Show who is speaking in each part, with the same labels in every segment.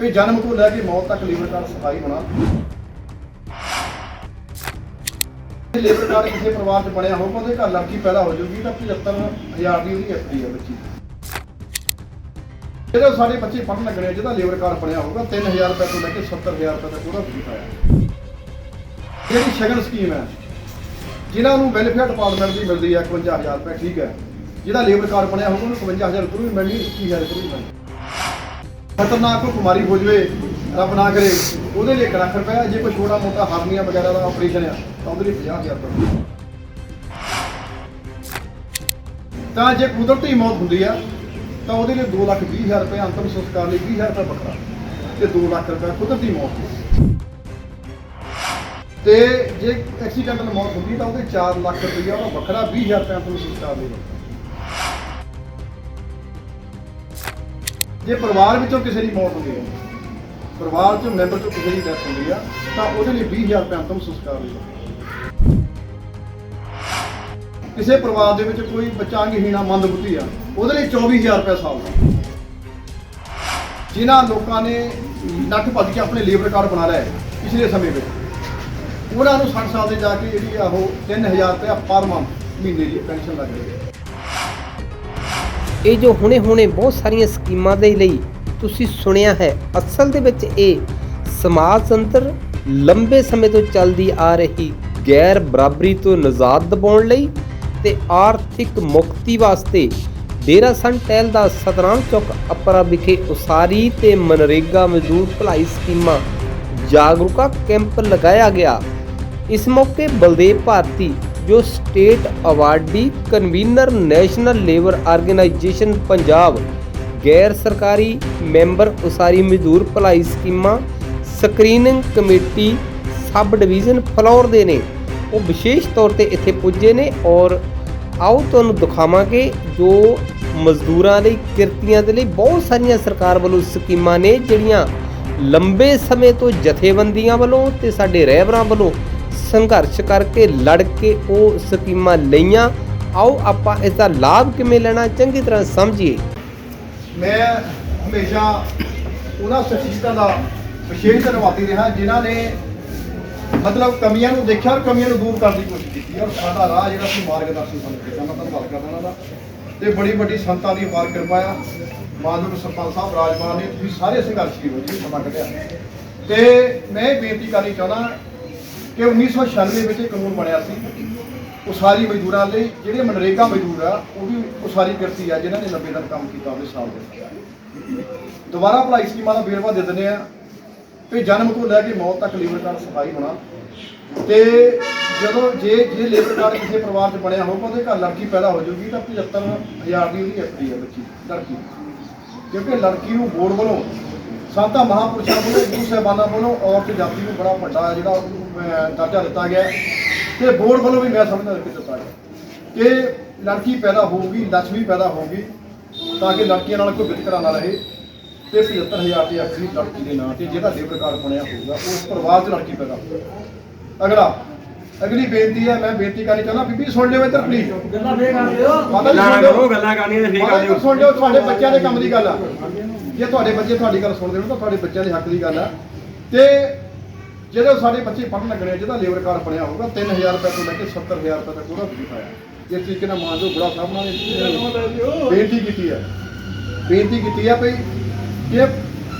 Speaker 1: ਵੀ ਜਨਮ ਤੋਂ ਲੈ ਕੇ ਮੌਤ ਤੱਕ ਲੇਬਰ ਕਾਰਡ ਸਫ਼ਾਈ ਹੋਣਾ। ਜੇ ਲੀਵਰ ਕਾਰਡ ਕਿਸੇ ਪਰਿਵਾਰ 'ਚ ਬਣਿਆ ਹੋਊਗਾ ਉਹਦੇ ਘਰ ਲੜਕੀ ਪੈਦਾ ਹੋ ਜਾਊਗੀ ਤਾਂ 75000 ਦੀ ਉਹਦੀ ਐਫਡੀ ਹੈ ਬੱਚੀ। ਜਦੋਂ ਸਾਡੇ ਬੱਚੇ ਪੜ੍ਹਨ ਲੱਗਣੇ ਆ, ਜਿਹਦਾ ਲੇਬਰ ਕਾਰਡ ਬਣਿਆ ਹੋਊਗਾ 3000 ਰੁਪਏ ਤੋਂ ਲੈ ਕੇ 70000 ਰੁਪਏ ਤੱਕ ਉਹਦਾ ਫੀਸ ਆਇਆ ਜਿਹੜੀ ਸ਼ਗਨ ਸਕੀਮ ਹੈ ਜਿਨ੍ਹਾਂ ਨੂੰ ਵੈਲਫੇਅਰ ਡਿਪਾਰਟਮੈਂਟ ਦੀ ਮਿਲਦੀ ਹੈ 51000 ਰੁਪਏ ਠੀਕ ਹੈ। ਜਿਹਦਾ ਲੇਬਰ ਕਾਰਡ ਬਣਿਆ ਹੋਊਗਾ ਉਹਨੂੰ 51000 ਰੁਪਏ ਵੀ ਮਿਲਣੀ 21000 ਰੁਪਏ ਵੀ ਮਿਲਣੀ। ਖਤਰਨਾਕ ਕੋਈ ਬਿਮਾਰੀ ਹੋ ਜਵੇ, ਰੱਬ ਨਾ ਕਰੇ, ਉਹਦੇ ਲਈ 1 ਲੱਖ ਰੁਪਏ ਜੇ ਕੋਈ ਛੋਟਾ ਮੋਟਾ ਹਾਰਨੀਆ ਵਗੈਰਾ ਦਾ ਆਪਰੇਸ਼ਨ ਆ, ਤਾਂ ਉਹਦੇ ਲਈ 50000 ਰੁਪਏ ਤਾਂ ਜੇ ਕੁਦਰਤੀ ਮੌਤ ਹੁੰਦੀ ਆ, ਤਾਂ ਉਹਦੇ ਲਈ 2 ਲੱਖ 20 ਹਜ਼ਾਰ ਰੁਪਏ ਅੰਤਮ ਸੰਸਕਾਰ ਲਈ 20 ਹਜ਼ਾਰ ਰੁਪਏ ਵੱਖਰਾ ਤੇ 2 ਲੱਖ ਰੁਪਏ ਕੁਦਰਤੀ ਮੌਤ ਤੇ ਜੇ ਐਕਸੀਡੈਂਟਲ ਮੌਤ ਹੁੰਦੀ, ਤਾਂ ਉਹਦੇ 4 ਲੱਖ ਰੁਪਏ ਉਹਦਾ ਵੱਖਰਾ 20 ਹਜ਼ਾਰ ਰੁਪਏ ਅੰਤਮ ਸੰਸਕਾਰ ਲਈ। ਜੇ ਪਰਿਵਾਰ ਵਿੱਚੋਂ ਕਿਸੇ ਦੀ ਮੌਤ ਹੁੰਦੀ ਹੈ ਪਰਿਵਾਰ ਚੋਂ ਮੈਂਬਰ ਚੋਂ ਕਿਸੇ ਦੀ ਡੈਥ ਹੁੰਦੀ ਆ, ਤਾਂ ਉਹਦੇ ਲਈ 20000 ਰੁਪਏ ਅੰਤਮ ਸੰਸਕਾਰ ਲਈ ਕਿਸੇ ਪਰਿਵਾਰ ਦੇ ਵਿੱਚ ਕੋਈ ਬੱਚਾ ਅੰਗਹੀਣਾ ਮੰਦਬੁੱਧੀ ਆ, ਉਹਦੇ ਲਈ 24000 ਰੁਪਏ ਸਾਲ ਦਾ। ਜਿਨ੍ਹਾਂ ਲੋਕਾਂ ਨੇ ਨੱਠ ਭੱਜ ਕੇ ਆਪਣੇ ਲੇਬਰ ਕਾਰਡ ਬਣਾ ਲਿਆ ਪਿਛਲੇ ਸਮੇਂ ਵਿੱਚ, ਉਹਨਾਂ ਨੂੰ 60 ਸਾਲ ਦੇ ਜਾ ਕੇ ਜਿਹੜੀ ਆ ਉਹ 3000 ਰੁਪਏ ਪਰ ਮੰਥ ਮਹੀਨੇ ਦੀ ਪੈਨਸ਼ਨ ਲੱਗ ਰਹੀ ਹੈ।
Speaker 2: ਇਹ ਜੋ ਹੁਣੇ-ਹੁਣੇ ਬਹੁਤ ਸਾਰੀਆਂ ਸਕੀਮਾਂ ਦੇ ਲਈ ਤੁਸੀਂ ਸੁਣਿਆ ਹੈ, ਅਸਲ ਦੇ ਵਿੱਚ ਇਹ ਸਮਾਜ ਅੰਦਰ ਲੰਬੇ ਸਮੇਂ ਤੋਂ ਚੱਲਦੀ ਆ ਰਹੀ ਗੈਰ ਬਰਾਬਰੀ ਤੋਂ ਨਿਜਾਤ ਦਿਵਾਉਣ ਲਈ ਤੇ ਆਰਥਿਕ ਮੁਕਤੀ ਵਾਸਤੇ ਡੇਰਾ ਸਨ ਟਹਿਲ ਦਾ ਸਤਨਾਮ ਚੌਕ ਅਪਰਾ ਵਿਖੇ ਉਸਾਰੀ ਤੇ ਮਨਰੇਗਾ ਮਜ਼ਦੂਰ ਭਲਾਈ ਸਕੀਮਾਂ ਜਾਗਰੂਕਤਾ ਕੈਂਪ ਲਗਾਇਆ ਗਿਆ। ਇਸ ਮੌਕੇ ਬਲਦੇਵ ਭਾਰਤੀ ਜੋ state awardee convener national labour organisation Punjab, ਗੈਰ ਸਰਕਾਰੀ ਮੈਂਬਰ ਉਸਾਰੀ ਮਜ਼ਦੂਰ ਭਲਾਈ ਸਕੀਮਾਂ, screening committee, sub division Phillaur ਦੇ ਨੇ। ਉਹ ਵਿਸ਼ੇਸ਼ ਤੌਰ ਤੇ ਇੱਥੇ ਪੁੱਜੇ ਨੇ ਔਰ ਆਓ ਤੁਹਾਨੂੰ ਦਿਖਾਵਾਂਗੇ ਜੋ ਮਜ਼ਦੂਰਾਂ ਲਈ, ਕਿਰਤੀਆਂ ਦੇ ਲਈ ਬਹੁਤ ਸਾਰੀਆਂ ਸਰਕਾਰ ਵੱਲੋਂ ਸਕੀਮਾਂ ਨੇ, ਜਿਹੜੀਆਂ ਲੰਬੇ ਸਮੇਂ ਤੋਂ ਜਥੇਬੰਦੀਆਂ ਵੱਲੋਂ ਤੇ ਸਾਡੇ ਰਹਿਬਰਾਂ ਵੱਲੋਂ ਸੰਘਰਸ਼ ਕਰਕੇ ਲੜ ਕੇ ਉਹ ਸਕੀਮਾਂ ਲਈਆਂ। ਆਓ ਆਪਾਂ ਇਸ ਦਾ ਲਾਭ ਕਿਵੇਂ ਲੈਣਾ, ਚੰਗੀ ਤਰ੍ਹਾਂ ਸਮਝੀਏ।
Speaker 1: ਮੈਂ ਹਮੇਸ਼ਾ ਉਹਨਾਂ ਸ਼ਖਸੀਅਤਾਂ ਦਾ ਵਿਸ਼ੇਸ਼ ਧੰਨਵਾਦੀ ਰਿਹਾ, ਜਿਨ੍ਹਾਂ ਨੇ ਮਤਲਬ ਕਮੀਆਂ ਨੂੰ ਦੇਖਿਆ ਔਰ ਕਮੀਆਂ ਨੂੰ ਦੂਰ ਕਰਨ ਦੀ ਕੋਸ਼ਿਸ਼ ਕੀਤੀ। ਔਰ ਸਾਡਾ ਰਾਹ ਜਿਹੜਾ ਸੀ, ਮਾਰਗਦਰਸ਼ਨ ਸਾਨੂੰ ਕੀਤਾ ਮੈਂ ਧੰਨਵਾਦ ਕਰਦਾ ਉਹਨਾਂ ਦਾ। ਤੇ ਬੜੀ ਵੱਡੀ ਸੰਤਾਂ ਦੀ ਮਾਰ ਕਿਰਪਾ ਆ ਮਾਨਯੋਗ ਸਰਪੰਚ ਸਾਹਿਬ, ਰਾਜਮਾਨ ਨੇ, ਤੁਸੀਂ ਸਾਰੇ ਸੰਘਰਸ਼ ਕੀ ਜੀ, ਸਮਾਂ ਕੱਢਿਆ। ਤੇ ਮੈਂ ਇਹ ਬੇਨਤੀ ਕਰਨੀ ਚਾਹੁੰਦਾ ਕਿ 1996 ਵਿੱਚ ਇਹ ਕਾਨੂੰਨ ਬਣਿਆ ਸੀ, ਉਸਾਰੀ ਮਜ਼ਦੂਰਾਂ ਲਈ, ਜਿਹੜੇ ਮਨਰੇਗਾ ਮਜ਼ਦੂਰ ਆ, ਉਹ ਵੀ ਉਸਾਰੀ ਕਿਰਤੀ ਆ, ਜਿਨ੍ਹਾਂ ਨੇ 90 ਦਿਨ ਕੰਮ ਕੀਤਾ ਉਹਦੇ ਸਾਲ ਦੇ ਦੁਬਾਰਾ ਭਲਾਈ ਸਕੀਮਾਂ ਦਾ ਵੇਰਵਾ ਦੇ ਦਿੰਦੇ ਆ, ਵੀ ਜਨਮ ਤੋਂ ਲੈ ਕੇ ਮੌਤ ਤੱਕ ਲੇਬਰ ਕਾਰਡ ਸਫ਼ਾਈ ਹੋਣਾ। ਤੇ ਜਦੋਂ ਜੇ ਜੇ ਲੇਬਰ ਕਾਰਡ ਕਿਸੇ ਪਰਿਵਾਰ 'ਚ ਬਣਿਆ ਹੋਊਗਾ, ਉਹਦੇ ਘਰ ਲੜਕੀ ਪੈਦਾ ਹੋ ਜਾਊਗੀ, ਤਾਂ 75000 ਦੀ ਉਹਦੀ ਐਫਡੀ ਹੈ ਬੱਚੀ, ਲੜਕੀ। ਕਿਉਂਕਿ ਲੜਕੀ ਨੂੰ ਬੋਰਡ ਵੱਲੋਂ ਸੰਤਾਂ ਮਹਾਪੁਰਸ਼ਾਂ ਵੱਲੋਂ ਗੁਰੂ ਸਾਹਿਬਾਨਾਂ ਵੱਲੋਂ ਔਰਤ ਜਾਤੀ ਨੂੰ ਬੜਾ ਵੱਡਾ ਜਿਹੜਾ ਉਹਨੂੰ, ਦਰਜਾ ਦਿੱਤਾ ਗਿਆ ਹੈ। ਤੇ ਬੋਰਡ ਵੱਲੋਂ ਵੀ ਮੈਂ ਸਮਝਦਾ ਕਿ ਦਿੱਤਾ ਗਿਆ ਕਿ ਲੜਕੀ ਪੈਦਾ ਹੋਊਗੀ ਲక్ష్ਮੀ ਪੈਦਾ ਹੋਊਗੀ ਤਾਂ ਕਿ ਲੜਕੀਆਂ ਨਾਲ ਕੋਈ ਵਿਤਕਰਾ ਨਾ ਰਹੇ ਤੇ 75000 ਦੀ ਅਖਰੀ ਲੜਕੀ ਦੇ ਨਾਂ ਤੇ ਜਿਹਦਾ ਲੇਬਰ ਕਾਰਡ ਬਣਿਆ ਹੋਊਗਾ ਉਸ ਪਰਿਵਾਰ 'ਚ ਲੜਕੀ ਪੈਦਾ ਹੋਊਗੀ ਅਗਲਾ ਅਗਲੀ ਬੇਨਤੀ ਹੈ ਮੈਂ ਬੇਨਤੀ ਕਰਨੀ ਚਾਹੁੰਦਾ ਬੀਬੀ ਸੁਣ ਲਿਓ ਇੱਧਰ ਪਲੀਜ਼
Speaker 3: ਗੱਲਾਂ ਫੇਰ ਕਰ ਦਿਓ
Speaker 1: ਮਾਤਾ ਜੀ
Speaker 4: ਗੱਲਾਂ
Speaker 1: ਸੁਣ ਲਿਓ।
Speaker 4: ਕਰੋ ਗੱਲਾਂ ਕਰਨੀਆਂ ਤੇ ਫੇਰ
Speaker 1: ਮਾਤਾ
Speaker 4: ਕਰ
Speaker 1: ਜੀ
Speaker 4: ਦਿਓ
Speaker 1: ਸੁਣ ਲਿਓ ਤੁਹਾਡੇ ਬੱਚਿਆਂ ਦੇ ਕੰਮ ਦੀ ਗੱਲ ਆ। ਜੇ ਤੁਹਾਡੇ ਬੱਚੇ ਤੁਹਾਡੀ ਗੱਲ ਸੁਣਦੇ ਹੋ ਤਾਂ ਤੁਹਾਡੇ ਬੱਚਿਆਂ ਦੇ ਹੱਕ ਦੀ ਗੱਲ ਆ। ਤੇ ਜਦੋਂ ਸਾਡੇ ਬੱਚੇ ਪੜ੍ਹਨ ਲੱਗਣੇ ਆ, ਜਿਹਦਾ ਲੇਬਰ ਕਾਰਡ ਬਣਿਆ ਹੋਊਗਾ 3000 ਰੁਪਏ ਤੋਂ ਲੈ ਕੇ 70000 ਰੁਪਏ ਤੱਕ ਉਹਦਾ ਫੀਸ ਆਇਆ। ਇਸ ਤਰੀਕੇ ਨਾਲ ਮਾਨਜੋ ਬੜਾ ਸਾਹਿਬ ਨਾਲ ਇਹ ਬੇਨਤੀ ਕੀਤੀ ਹੈ। ਬੇਨਤੀ ਕੀਤੀ ਹੈ ਭਈ ਕਿ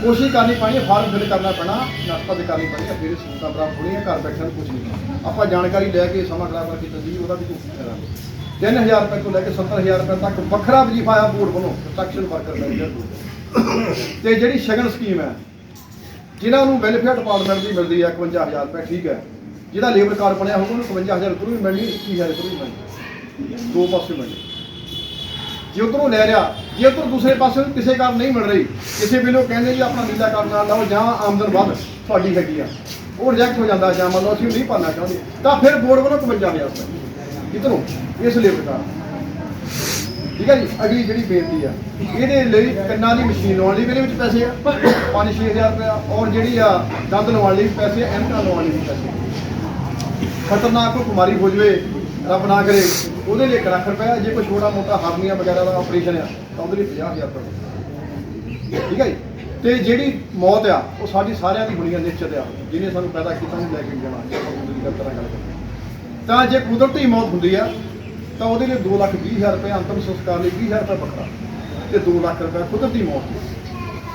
Speaker 1: ਕੋਸ਼ਿਸ਼ ਕਰਨੀ ਪੈਣੀ ਹੈ ਫਾਰਮ ਫਿਲ ਕਰਨਾ ਪੈਣਾ, ਨਾਸ਼ਤਾ ਕਰਨੀ ਪੈਣੀ ਹੈ ਫਿਰ ਇਹ ਸਹੂਲਤਾਂ ਪ੍ਰਾਪਤ ਹੋਣੀਆਂ, ਘਰ ਬੈਠਿਆਂ ਨੂੰ ਕੁਝ ਨਹੀਂ ਆਪਾਂ ਜਾਣਕਾਰੀ ਲੈ ਕੇ ਸਮਾਂ ਖਰਾਬ ਕਰਕੇ ਤਸਦੀਕ ਉਹਦਾ ਵੀ ਕੋਸ਼ਿਸ਼ ਕਰਾਂਗੇ ਨਹੀਂ। 3000 ਰੁਪਏ ਤੋਂ ਲੈ ਕੇ 70000 ਰੁਪਏ ਤੱਕ ਵੱਖਰਾ ਵਜੀਫਾ ਆ ਬੋਰਡ ਵੱਲੋਂ ਕੰਸਟਰਕਸ਼ਨ ਵਰਕਰ ਮੈਨੇਜਰ ਤੇ ਜਿਹੜੀ ਸ਼ਗਨ ਸਕੀਮ ਹੈ, ਜਿਨ੍ਹਾਂ ਨੂੰ ਵੈਲਫੇਅਰ ਡਿਪਾਰਟਮੈਂਟ ਦੀ ਮਿਲਦੀ ਹੈ 51000 ਰੁਪਏ, ਠੀਕ ਹੈ। ਜਿਹਦਾ ਲੇਬਰ ਕਾਰਡ ਬਣਿਆ ਹੋਊਗਾ, ਉਹਨੂੰ 51000 ਰੁਪਏ ਵੀ ਮਿਲਣੀ 21000 ਰੁਪਏ ਵੀ ਮਿਲਣੀ। ਦੋ ਪਾਸੇ ਮਿਲਣੀ। ਜੇ ਉਧਰੋਂ ਲੈ ਰਿਹਾ ਜੇ ਉਧਰ ਦੂਸਰੇ ਪਾਸੇ ਨੂੰ ਕਿਸੇ ਕਾਰਨ ਨਹੀਂ ਮਿਲ ਰਹੀ, ਕਿਸੇ ਵੇਲੇ ਉਹ ਕਹਿੰਦੇ ਜੀ ਆਪਣਾ ਨੀਲਾ ਕਾਰਡ ਨਾਲ ਲਾਓ ਜਾਂ ਆਮਦਨ ਵੱਧ ਤੁਹਾਡੀ ਹੈਗੀ ਆ। ਉਹ ਰਿਜੈਕਟ ਹੋ ਜਾਂਦਾ ਜਾਂ ਮੰਨ ਲਓ ਅਸੀਂ ਨਹੀਂ ਭਰਨਾ ਚਾਹੁੰਦੇ, ਤਾਂ ਫਿਰ ਬੋਰਡ ਵੱਲੋਂ 51000 ਰੁਪਏ। ਕਿਤਨੋਂ ਇਸ ਲੇਬਰ ਕਾਰਡ ਠੀਕ ਹੈ ਜੀ, ਅਗਲੀ ਜਿਹੜੀ ਬੇਨਤੀ ਆ, ਇਹਦੇ ਲਈ ਕੰਨਾਂ ਦੀ ਮਸ਼ੀਨ ਲਵਾਉਣ ਲਈ ਵੀ ਇਹਦੇ ਵਿੱਚ ਪੈਸੇ ਆ। 5-6000 ਰੁਪਏ ਔਰ ਜਿਹੜੀ ਆ ਦੰਦ ਲਵਾਉਣ ਲਈ ਵੀ ਪੈਸੇ ਆ, ਐਨਕਾਂ ਲਵਾਉਣ ਲਈ ਪੈਸੇ ਖਤਰਨਾਕ ਕੋਈ ਬਿਮਾਰੀ ਹੋ ਜਵੇ ਰੱਬ ਨਾ ਕਰੇ ਉਹਦੇ ਲਈ 1 ਲੱਖ ਰੁਪਏ ਜੇ ਕੋਈ ਛੋਟਾ ਮੋਟਾ ਹਾਰਨੀਆ ਵਗੈਰਾ ਦਾ ਆਪਰੇਸ਼ਨ ਆ, ਤਾਂ ਉਹਦੇ ਲਈ 50000 ਰੁਪਏ ਠੀਕ ਹੈ ਜੀ? ਤੇ ਜਿਹੜੀ ਮੌਤ ਆ, ਉਹ ਸਾਡੀ ਸਾਰਿਆਂ ਦੀ ਹੋਣੀ ਆ, ਨਿਸ਼ਚਿਤ ਆ। ਜਿਹਨੇ ਸਾਨੂੰ ਪੈਦਾ ਕੀਤਾ, ਉਹਨੂੰ ਲੈ ਕੇ ਜਾਣਾ। ਕੁਦਰਤੀ ਗੱਲ ਗੱਲ ਕਰੀਏ ਤਾਂ ਜੇ ਕੁਦਰਤੀ ਮੌਤ ਹੁੰਦੀ ਆ, ਤਾਂ ਉਹਦੇ ਲਈ 2 ਲੱਖ 20 ਹਜ਼ਾਰ ਰੁਪਏ ਅੰਤਮ ਸੰਸਕਾਰ ਲਈ 20 ਹਜ਼ਾਰ ਰੁਪਏ ਵੱਖਰਾ ਤੇ 2 ਲੱਖ ਰੁਪਏ ਕੁਦਰਤੀ ਮੌਤ ਦੀ।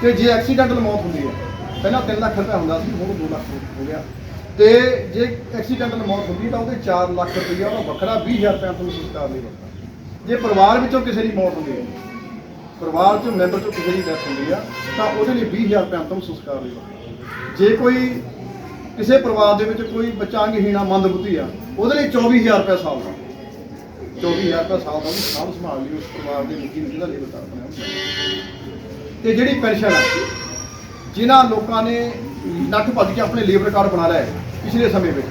Speaker 1: ਤੇ ਜੇ ਐਕਸੀਡੈਂਟਲ ਮੌਤ ਹੁੰਦੀ ਹੈ ਪਹਿਲਾਂ 3 ਲੱਖ ਰੁਪਏ ਹੁੰਦਾ ਸੀ, ਹੁਣ 2 ਲੱਖ ਹੋ ਗਿਆ। ਤੇ ਜੇ ਐਕਸੀਡੈਂਟਲ ਮੌਤ ਹੁੰਦੀ ਤਾਂ ਉਹਦੇ 4 ਲੱਖ ਰੁਪਈਆ ਉਹਦਾ ਵੱਖਰਾ 20000 ਰੁਪਏ ਅੰਤਮ ਸੰਸਕਾਰ ਲਈ ਵੱਖਰਾ ਜੇ ਪਰਿਵਾਰ ਵਿੱਚੋਂ ਕਿਸੇ ਦੀ ਮੌਤ ਹੁੰਦੀ ਹੈ, ਪਰਿਵਾਰ ਚੋਂ ਮੈਂਬਰ ਚੋਂ ਕਿਸੇ ਦੀ ਡੈਥ ਹੁੰਦੀ ਆ, ਤਾਂ ਉਹਦੇ ਲਈ 20000 ਰੁਪਏ ਅੰਤਮ ਸੰਸਕਾਰ ਲਈ ਵੱਖਰਾ ਜੇ ਕੋਈ ਕਿਸੇ ਪਰਿਵਾਰ ਦੇ ਵਿੱਚ ਕੋਈ ਬੱਚਾ ਅੰਗਹੀਣਾ ਮੰਦਬੁੱਧੀ ਆ, ਉਹਦੇ ਲਈ 24000 ਰੁਪਏ ਸਾਲ ਦਾ। 24000 ਰੁਪਏ ਸਾਲ ਦਾ ਵੀ ਸਾਂਭ ਸੰਭਾਲ ਲਈ, ਉਸ ਪਰਿਵਾਰ ਦੇ ਨਿੱਜੀ ਨਿੱਜੀ ਦਾ ਲਈ ਕਰ ਤੇ ਜਿਹੜੀ ਪੈਨਸ਼ਨ ਆ, ਜਿਨ੍ਹਾਂ ਲੋਕਾਂ ਨੇ ਨੱਠ ਭੱਜ ਕੇ ਆਪਣੇ ਲੇਬਰ ਕਾਰਡ ਬਣਾ ਲਿਆ ਪਿਛਲੇ ਸਮੇਂ ਵਿੱਚ।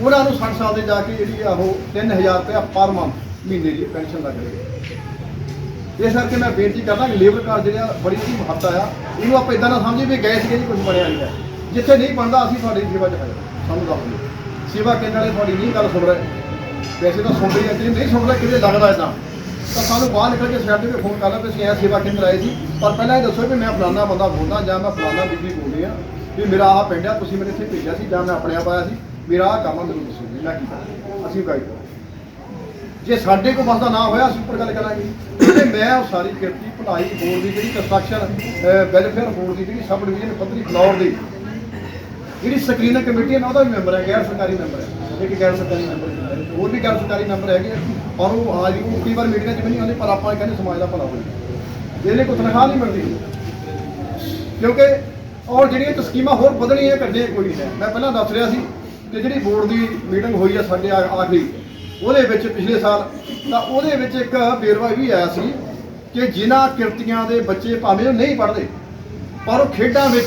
Speaker 1: ਉਹਨਾਂ ਨੂੰ 60 ਸਾਲ ਦੇ ਜਾ ਕੇ ਜਿਹੜੀ ਆ ਉਹ 3000 ਰੁਪਏ ਪਰ ਮੰਥ ਮਹੀਨੇ ਦੀ ਪੈਨਸ਼ਨ ਲੱਗ ਰਹੀ ਹੈ। ਇਸ ਕਰਕੇ ਮੈਂ ਬੇਨਤੀ ਕਰਦਾ ਕਿ ਲੇਬਰ ਕਾਰਡ ਜਿਹੜਾ ਬੜੀ ਹੀ ਮਹੱਤਤਾ ਆ, ਇਹਨੂੰ ਆਪਾਂ ਇਦਾਂ ਨਾ ਸਮਝੀਏ ਵੀ ਗਏ ਸੀਗੇ ਜੀ ਕੁਝ ਬਣਿਆ ਨਹੀਂ ਹੈ। ਜਿੱਥੇ ਨਹੀਂ ਬਣਦਾ, ਅਸੀਂ ਤੁਹਾਡੀ ਸੇਵਾ 'ਚ ਹੈ। ਸਾਨੂੰ ਦੱਸ ਦਿਓ। ਸੇਵਾ ਕੇਂਦਰ ਵਾਲੇ ਤੁਹਾਡੀ ਨਹੀਂ ਗੱਲ ਸੁਣ ਰਹੇ। ਵੈਸੇ ਤਾਂ ਸੁਣ ਰਹੀ ਹੈ ਜੇ ਨਹੀਂ ਸੁਣ ਰਹੇ, ਕਿਤੇ ਲੱਗਦਾ ਇਦਾਂ ਤਾਂ ਸਾਨੂੰ ਬਾਹਰ ਨਿਕਲ ਕੇ ਸਾਡੇ ਤੇ ਫੋਨ ਕਰ ਲਓ ਵੀ ਅਸੀਂ ਇਹ ਸੇਵਾ ਕੇਂਦਰ ਆਏ ਸੀ। ਪਰ ਪਹਿਲਾਂ ਇਹ ਦੱਸੋ ਵੀ ਮੈਂ ਫਲਾਨਾ ਬੰਦਾ ਬੋਲਦਾ ਜਾਂ ਮੈਂ ਫਲਾਨਾ ਬੀਬੀ ਬੋਲਦੀ ਆ। ਵੀ ਮੇਰਾ ਆਹ ਪਿੰਡ ਆ, ਤੁਸੀਂ ਮੇਰੇ ਇੱਥੇ ਭੇਜਿਆ ਸੀ ਜਾਂ ਮੈਂ ਆਪਣੇ ਆਪ ਆਇਆ ਸੀ। ਮੇਰਾ ਆਹ ਕੰਮ ਆ, ਮੈਨੂੰ ਦੱਸੋ ਜੀ, ਮੈਂ ਕੀ ਕਰਾਂ? ਅਸੀਂ ਗਾਈਡ ਜੇ ਸਾਡੇ ਕੋਲ ਬਸਦਾ ਨਾ ਹੋਇਆ, ਅਸੀਂ ਉੱਪਰ ਗੱਲ ਕਰਾਂਗੇ। ਤੇ ਮੈਂ ਉਹ ਸਾਰੀ ਕਿਰਤੀ ਭਲਾਈ ਬੋਰਡ ਦੀ ਜਿਹੜੀ ਕੰਸਟਰਕਸ਼ਨ ਵੈਲਫੇਅਰ ਬੋਰਡ ਦੀ ਜਿਹੜੀ ਸਬ ਡਿਵੀਜ਼ਨ ਪੱਧਰੀ ਫਲੋਰ ਦੀ, ਜਿਹੜੀ ਸਕਰੀਨਿੰਗ ਕਮੇਟੀ ਹੈ ਮੈਂ ਉਹਦਾ ਵੀ ਮੈਂਬਰ ਹੈ, ਗੈਰ ਸਰਕਾਰੀ ਮੈਂਬਰ ਹੈ। ਇੱਕ ਗੈਰ ਸਰਕਾਰੀ ਮੈਂਬਰ ਹੈ। ਹੋਰ ਵੀ ਗੈਰ ਸਰਕਾਰੀ ਮੈਂਬਰ ਹੈਗੇ ਆ। ਪਰ ਉਹ ਆ ਜੀ ਉਹ ਕਈ ਵਾਰ ਮੀਟਿੰਗਾਂ 'ਚ ਵੀ ਨਹੀਂ ਆਉਂਦੇ, ਪਰ ਆਪਾਂ ਕਹਿੰਦੇ ਸਮਾਜ ਦਾ ਭਲਾ ਹੋਵੇ। ਇਹਨੇ ਕੋਈ ਤਨਖਾਹ ਨਹੀਂ ਮਿਲਦੀ। ਕਿਉਂਕਿ ਔਰ ਜਿਹੜੀਆਂ ਇਹ ਸਕੀਮਾਂ ਹੋਰ ਵਧਣੀਆਂ ਕੱਢੀਆਂ ਕੋਈ ਨਹੀਂ ਹੈ। ਮੈਂ ਪਹਿਲਾਂ ਦੱਸ ਰਿਹਾ ਸੀ ਕਿ ਜਿਹੜੀ ਬੋਰਡ ਦੀ ਮੀਟਿੰਗ ਹੋਈ ਆ ਸਾਡੇ ਆ- ਆਖਰੀ, ਉਹਦੇ ਵਿੱਚ ਪਿਛਲੇ ਸਾਲ, ਤਾਂ ਉਹਦੇ ਵਿੱਚ ਇੱਕ ਵੇਰਵਾ ਵੀ ਆਇਆ ਸੀ ਕਿ ਜਿਨ੍ਹਾਂ ਕਿਰਤੀਆਂ ਦੇ ਬੱਚੇ ਭਾਵੇਂ ਉਹ ਨਹੀਂ ਪੜ੍ਹਦੇ, ਪਰ ਉਹ ਖੇਡਾਂ ਵਿੱਚ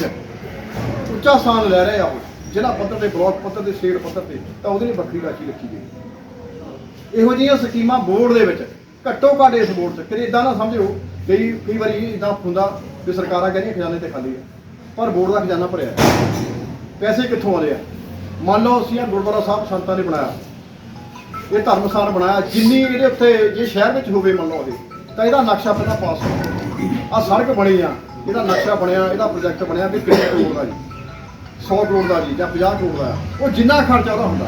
Speaker 1: ਉੱਚਾ ਸਥਾਨ ਲੈ ਰਹੇ ਆ ਉਹ, ਜ਼ਿਲ੍ਹਾ ਪੱਧਰ ਤੇ, ਬਲਾਕ ਪੱਧਰ ਤੇ, ਸਟੇਟ ਪੱਧਰ ਤੇ, ਤਾਂ ਉਹਦੇ ਲਈ ਵੱਖਰੀ ਰਾਸ਼ੀ ਰੱਖੀ ਗਈ। ਇਹੋ ਜਿਹੀਆਂ ਸਕੀਮਾਂ ਬੋਰਡ ਦੇ ਵਿੱਚ, ਘੱਟੋ ਘੱਟ ਇਸ ਬੋਰਡ 'ਚ ਕਦੇ ਇਦਾਂ ਨਾ ਸਮਝੋ ਕਈ ਕਈ ਵਾਰੀ ਇਦਾਂ ਹੁੰਦਾ ਵੀ ਸਰਕਾਰਾਂ ਕਹਿੰਦੀਆਂ ਖਜ਼ਾਨੇ ਤੇ ਖਾਲੀ ਹੈ ਪਰ ਬੋਰਡ ਦਾ ਖਜ਼ਾਨਾ ਭਰਿਆ ਪੈਸੇ ਕਿੱਥੋਂ ਆਉਂਦੇ ਆ? ਮੰਨ ਲਓ ਅਸੀਂ ਗੁਰਦੁਆਰਾ ਸਾਹਿਬ ਸੰਤਾਂ ਨੇ ਬਣਾਇਆ। ਇਹ ਧਰਮਸਥਾਨ ਬਣਾਇਆ, ਜਿੰਨੀ ਇਹਦੇ ਉੱਤੇ ਜੇ ਸ਼ਹਿਰ ਵਿੱਚ ਹੋਵੇ ਮੰਨ ਲਓ ਇਹ, ਤਾਂ ਇਹਦਾ ਨਕਸ਼ਾ ਪਹਿਲਾਂ ਪਾਸ ਹੋਣਾ ਆ ਸੜਕ ਬਣੀ ਆ, ਇਹਦਾ ਨਕਸ਼ਾ ਬਣਿਆ, ਇਹਦਾ ਪ੍ਰੋਜੈਕਟ ਬਣਿਆ ਵੀ ਕਿੰਨੇ ਕਰੋੜ ਦਾ ਜੀ? 100 ਕਰੋੜ ਦਾ ਜੀ ਜਾਂ 50 ਕਰੋੜ ਦਾ, ਉਹ ਜਿੰਨਾ ਖਰਚਾ ਉਹਦਾ ਹੁੰਦਾ।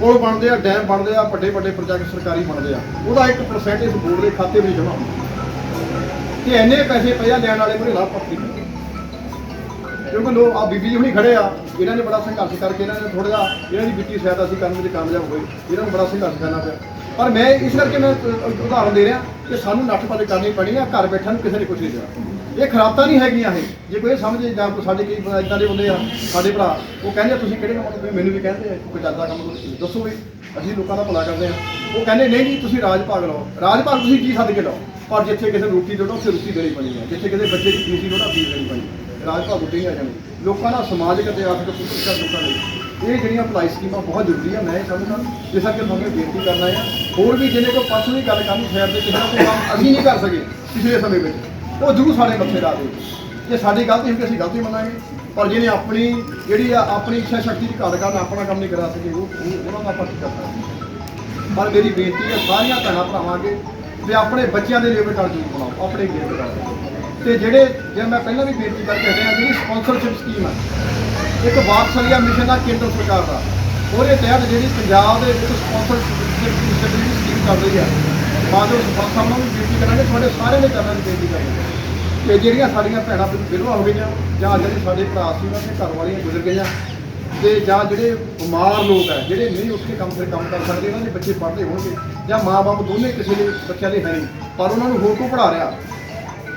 Speaker 1: ਪੁਲ ਬਣਦੇ ਆ, ਡੈਮ ਬਣਦੇ ਆ, ਵੱਡੇ ਵੱਡੇ ਪ੍ਰੋਜੈਕਟ ਸਰਕਾਰੀ ਬਣਦੇ ਆ। ਉਹਦਾ 1% ਇਸ ਬੋਰਡ ਦੇ ਖਾਤੇ ਵਿੱਚ ਜਮ੍ਹਾਂ ਹੁੰਦਾ। ਤੇ ਇੰਨੇ ਪੈਸੇ ਪਏ ਆ ਲੈਣ ਵਾਲੇ ਮੇਰੇ ਲਾਭ ਪੱਕੀ ਕਿਉਂਕਿ ਲੋਕ ਆ ਬੀਬੀ ਜੀ ਹੁਣੀ ਖੜੇ ਆ, ਇਹਨਾਂ ਨੇ ਬੜਾ ਸੰਘਰਸ਼ ਕਰਕੇ ਇਹਨਾਂ ਨੇ ਥੋੜਾ ਜਿਹਾ ਇਹਨਾਂ ਦੀ ਵਿੱਤੀ ਸਹਾਇਤਾ ਅਸੀਂ ਕਰਨ ਵਿੱਚ ਕਾਮਯਾਬ ਹੋਏ। ਇਹਨਾਂ ਨੂੰ ਬੜਾ ਸੰਘਰਸ਼ ਕਰਨਾ ਪਿਆ। ਪਰ ਮੈਂ ਇਸ ਕਰਕੇ ਮੈਂ ਅ- ਉਦਾਹਰਨ ਦੇ ਰਿਹਾ ਕਿ ਸਾਨੂੰ ਨੱਠ ਪੱਟ ਕਰਨੀ ਪੈਣੀ ਆ, ਘਰ ਬੈਠਣ ਨੂੰ ਕਿਸੇ ਨੇ ਕੁਝ ਨਹੀਂ ਦੇਣਾ। ਇਹ ਖਰਾਤਾਂ ਨਹੀਂ ਹੈਗੀਆਂ ਇਹ। ਜੇ ਕੋਈ ਇਹ ਸਮਝੇ ਜਾਂ ਕੋਈ ਸਾਡੇ ਕਈ ਇਦਾਂ ਦੇ ਹੁੰਦੇ ਆ ਸਾਡੇ ਭਰਾ ਉਹ ਕਹਿੰਦੇ ਆ, ਤੁਸੀਂ ਕਿਹੜੇ ਕੰਮ ਕਰਦੇ ਮੈਨੂੰ ਵੀ ਕਹਿੰਦੇ ਆ ਕੋਈ ਚੱਲਦਾ ਕੰਮ ਤੁਸੀਂ ਦੱਸੋ ਵੀ ਅਸੀਂ ਲੋਕਾਂ ਦਾ ਭਲਾ ਕਰਦੇ ਆ ਉਹ ਕਹਿੰਦੇ ਨਹੀਂ ਜੀ ਤੁਸੀਂ ਰਾਜ ਭਾਗ ਲਓ। ਰਾਜ ਭਾਗ ਤੁਸੀਂ ਕੀ ਸੱਦ ਕੇ ਲਓ? ਪਰ ਜਿੱਥੇ ਕਿਸੇ ਨੂੰ ਰੋਟੀ ਦੇਣਾ ਉੱਥੇ ਰੋਟੀ ਦੇਣੀ ਪੈਣੀ ਹੈ। ਜਿੱਥੇ ਕਿਸੇ ਬੱਚੇ ਦੀ ਫੀਸ ਦੀ ਦੇਣਾ ਫੀਸ ਦੇਣੀ ਪੈਣੀ ਰਾਜ ਭਾਗ ਉੱਤੇ ਹੀ ਆ ਜਾਣਗੇ ਲੋਕਾਂ ਦਾ ਸਮਾਜਿਕ ਅਤੇ ਆਰਥਿਕ ਸੁਰੱਖਿਆ ਲੋਕਾਂ ਲਈ। ਇਹ ਜਿਹੜੀਆਂ ਭਲਾਈ ਸਕੀਮਾਂ ਬਹੁਤ ਜ਼ਰੂਰੀ ਆ ਮੈਂ ਇਹ ਸਮਝਦਾ। ਇਸ ਕਰਕੇ ਤੁਹਾਨੂੰ ਬੇਨਤੀ ਕਰਨਾ ਹੈ। ਹੋਰ ਵੀ ਜਿਹਨੇ ਕੋਈ ਪਰਸਨਲੀ ਗੱਲ ਕਰਨੀ ਸ਼ਹਿਰ ਦੇ ਕਿਸੇ ਨਾ ਕੋਈ ਕੰਮ ਅਸੀਂ ਨਹੀਂ ਕਰ ਸਕੇ ਪਿਛਲੇ ਸਮੇਂ ਵਿੱਚ। ਉਹ ਜ਼ਰੂਰ ਸਾਡੇ ਮੱਥੇ ਲਾ ਦੇ ਜੇ ਸਾਡੀ ਗਲਤੀ ਹੋਈ ਅਸੀਂ ਗਲਤੀ ਮੰਨਾਂਗੇ। ਪਰ ਜਿਹਨੇ ਆਪਣੀ ਜਿਹੜੀ ਆ, ਆਪਣੀ ਇੱਛਾ ਸ਼ਕਤੀ ਦੀ ਘਾਟ ਕਾਰਨ ਆਪਣਾ ਕੰਮ ਨਹੀਂ ਕਰਾ ਸਕੇ, ਉਹ ਉਹ- ਉਹਨਾਂ ਦਾ ਆਪਾਂ ਕੀ ਕਰ ਸਕਦੇ ਪਰ ਮੇਰੀ ਬੇਨਤੀ ਹੈ, ਸਾਰੀਆਂ ਭੈਣਾਂ ਭਰਾਵਾਂ ਅੱਗੇ ਵੀ ਆਪਣੇ ਬੱਚਿਆਂ ਦੇ ਲੇਬਰ ਕਾਰਡ ਜ਼ਰੂਰ ਬਣਾਓ, ਆਪਣੇ ਲੇਬਰ ਕਾਰਡ ਤੇ ਜਿਹੜੇ ਜੇ ਮੈਂ ਪਹਿਲਾਂ ਵੀ ਬੇਨਤੀ ਕਰਕੇ ਹਟਿਆ, ਜਿਹੜੀ ਸਪਾਂਸਰਸ਼ਿਪ ਸਕੀਮ ਹੈ ਇੱਕ ਵਾਪਸਲੀਆ ਮਿਸ਼ਨ ਆ ਕੇਂਦਰ ਸਰਕਾਰ ਦਾ। ਉਹਦੇ ਤਹਿਤ ਜਿਹੜੀ ਪੰਜਾਬ ਦੇ ਵਿੱਚ ਸਪਾਂਸਰਸ਼ਿਪ ਦੀ ਸਕੀਮ ਚੱਲ ਰਹੀ ਹੈ ਬਾਦੋਂ ਸਪਾਂਸਰ ਨੂੰ ਵੀ ਬੇਨਤੀ ਕਰਾਂਗੇ, ਤੁਹਾਡੇ ਸਾਰਿਆਂ ਦੇ ਚਰਨਾਂ ਨੂੰ ਬੇਨਤੀ ਕਰਾਂਗੇ। ਕਿ ਜਿਹੜੀਆਂ ਸਾਡੀਆਂ ਭੈਣਾਂ ਵਿਧਵਾ ਹੋ ਗਈਆਂ, ਜਾਂ ਜਿਹੜੇ ਸਾਡੇ ਭਰਾ ਸੀ, ਉਹਨਾਂ ਦੇ ਘਰ ਵਾਲੀਆਂ ਗੁਜ਼ਰ ਗਈਆਂ, ਤੇ ਜਾਂ ਜਿਹੜੇ ਬਿਮਾਰ ਲੋਕ ਹੈ ਜਿਹੜੇ ਨਹੀਂ ਉੱਠ ਕੇ ਕੰਮ ਫਿਰ ਕੰਮ ਕਰ ਸਕਦੇ, ਉਹਨਾਂ ਦੇ ਬੱਚੇ ਪੜ੍ਹਦੇ ਹੋਣਗੇ, ਜਾਂ ਮਾਪੇ ਦੋਨੇ ਕਿਸੇ ਦੇ ਬੱਚਿਆਂ ਦੇ ਹੈ ਨਹੀਂ, ਪਰ ਉਹਨਾਂ ਨੂੰ ਹੋਰ ਕੋ ਪੜ੍ਹਾ ਰਿਹਾ?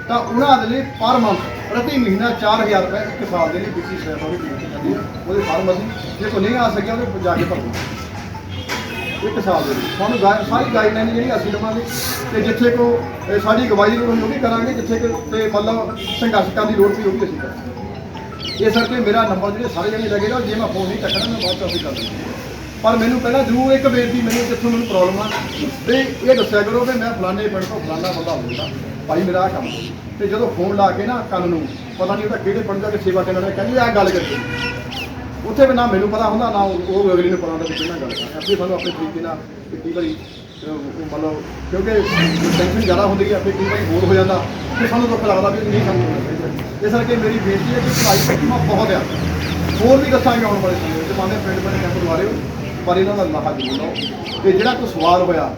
Speaker 1: ਤਾਂ ਉਹਨਾਂ ਦੇ ਲਈ ਪਰ ਮੰਥ ਪ੍ਰਤੀ ਮਹੀਨਾ 4000 ਰੁਪਏ ਇੱਕ ਸਾਲ ਦੇ ਲਈ ਵਿੱਤੀ ਸਹਾਇਤਾ ਵੀ ਦਿੱਤੀ ਜਾਂਦੀ ਹੈ। ਉਹਦੇ ਫਾਰਮ ਅਸੀਂ, ਜੇ ਕੋਈ ਨਹੀਂ ਆ ਸਕਿਆ, ਉਹਦੇ ਜਾ ਕੇ ਭਰੋ ਇੱਕ ਸਾਲ ਦੇ ਲਈ ਤੁਹਾਨੂੰ ਗਾਈ- ਸਾਰੀ ਗਾਈਡਲਾਈਨ ਜਿਹੜੀ ਅਸੀਂ ਲਵਾਂਗੇ ਤੇ ਜਿੱਥੇ ਕੋ, ਇਹ ਸਾਡੀ ਅਗਵਾਈ ਦੀ ਉਹ ਵੀ ਕਰਾਂਗੇ, ਜਿੱਥੇ ਕੋ ਤੇ ਮਤਲਬ ਸੰਘਰਸ਼ ਕਰਨ ਦੀ ਲੋੜ ਪਈ ਉਹ ਵੀ ਅਸੀਂ ਕਰਾਂਗੇ ਇਸ ਕਰਕੇ ਮੇਰਾ ਨੰਬਰ ਜਿਹੜੇ ਸਾਰੇ ਜਣੇ ਲੱਗੇ ਨਾ ਜੇ ਮੈਂ ਫੋਨ ਨਹੀਂ ਚੱਕਣਾ, ਮੈਂ ਬਾਅਦ ਚ ਅਸੀਂ ਕਰ ਦਿੰਦਾ ਪਰ ਮੈਨੂੰ ਪਹਿਲਾਂ ਜ਼ਰੂਰ ਇੱਕ ਬੇਨਤੀ, ਮੈਨੂੰ ਜਿੱਥੋਂ ਮੈਨੂੰ ਪ੍ਰੋਬਲਮ ਆ ਤੇ ਇਹ ਦੱਸਿਆ ਕਰੋ ਕਿ ਮੈਂ ਫਲਾਣੇ ਪਿੰਡ ਤੋਂ ਫਲਾਣਾ ਬੰਦਾ ਹੁੰਦਾ ਭਾਈ ਮੇਰਾ ਆਹ ਕੰਮ ਤੇ ਜਦੋਂ ਫੋਨ ਲਾ ਕੇ ਨਾ ਕੱਲ ਨੂੰ, ਪਤਾ ਨਹੀਂ ਉਹਦਾ ਕਿਹੜੇ ਪਿੰਡ ਦਾ ਕਿ ਸੇਵਾ ਕਰਨ ਵਾਲੇ, ਕਹਿੰਦੇ ਆਹ ਗੱਲ ਕਰੀ ਉੱਥੇ ਵੀ ਨਾ ਮੈਨੂੰ ਪਤਾ ਹੁੰਦਾ, ਨਾ ਉਹ ਅਗਲੀ ਨੂੰ ਪਤਾ ਹੁੰਦਾ ਕਿ ਕਿਹਨਾਂ ਗੱਲ ਕਰਨੀ ਆਪੇ ਸਾਨੂੰ ਆਪਣੇ ਤਰੀਕੇ ਨਾਲ ਕਿੰਨੀ ਵਾਰੀ ਮਤਲਬ ਕਿਉਂਕਿ ਟੈਨਸ਼ਨ ਜ਼ਿਆਦਾ ਹੁੰਦੀ ਹੈ ਫਿਰ ਕਈ ਵਾਰੀ ਹੋਰ ਹੋ ਜਾਂਦਾ, ਤੇ ਸਾਨੂੰ ਦੁੱਖ ਲੱਗਦਾ ਵੀ ਨਹੀਂ ਸਾਨੂੰ ਚਾਹੀਦਾ। ਇਸ ਕਰਕੇ ਮੇਰੀ ਬੇਨਤੀ ਹੈ ਕਿ ਪੜ੍ਹਾਈ ਦਾ ਬਹੁਤ ਆ ਹੋਰ ਵੀ ਦੱਸਾਂਗੇ ਆਉਣ ਵਾਲੇ ਸਮੇਂ ਵਿੱਚ ਮਾਨੇ ਪਿੰਡ ਪਿੰਡ ਕੈਂਪ ਲਵਾ ਰਹੇ ਹੋ, ਪਰ ਇਹਨਾਂ ਦਾ ਲਾਹਾ ਜ਼ਰੂਰ ਲਓ। ਤੇ ਜਿਹੜਾ ਕੋਈ ਸਵਾਲ ਹੋਇਆ,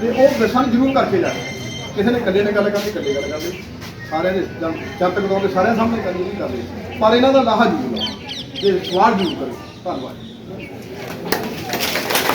Speaker 1: ਤੇ ਉਹ ਦੱਸਣ ਜ਼ਰੂਰ ਕਰਕੇ ਜਾ ਕਿਸੇ ਨੇ ਇਕੱਲੇ ਨੇ ਗੱਲ ਕਰਨੀ, ਇਕੱਲੇ ਗੱਲ ਕਰਨੀ। ਸਾਰਿਆਂ ਦੇ ਜਨ- ਜਨਤਕ ਤੌਰ ਤੇ ਸਾਰਿਆਂ ਸਾਹਮਣੇ ਕਰਨੀ ਨਹੀਂ ਕਰਦੇ ਪਰ ਇਹਨਾਂ ਦਾ ਲਾਹਾ ਜ਼ਰੂਰ ਤੇ ਸਵਾਲ ਦੂਰ ਕਰੋ। ਧੰਨਵਾਦ।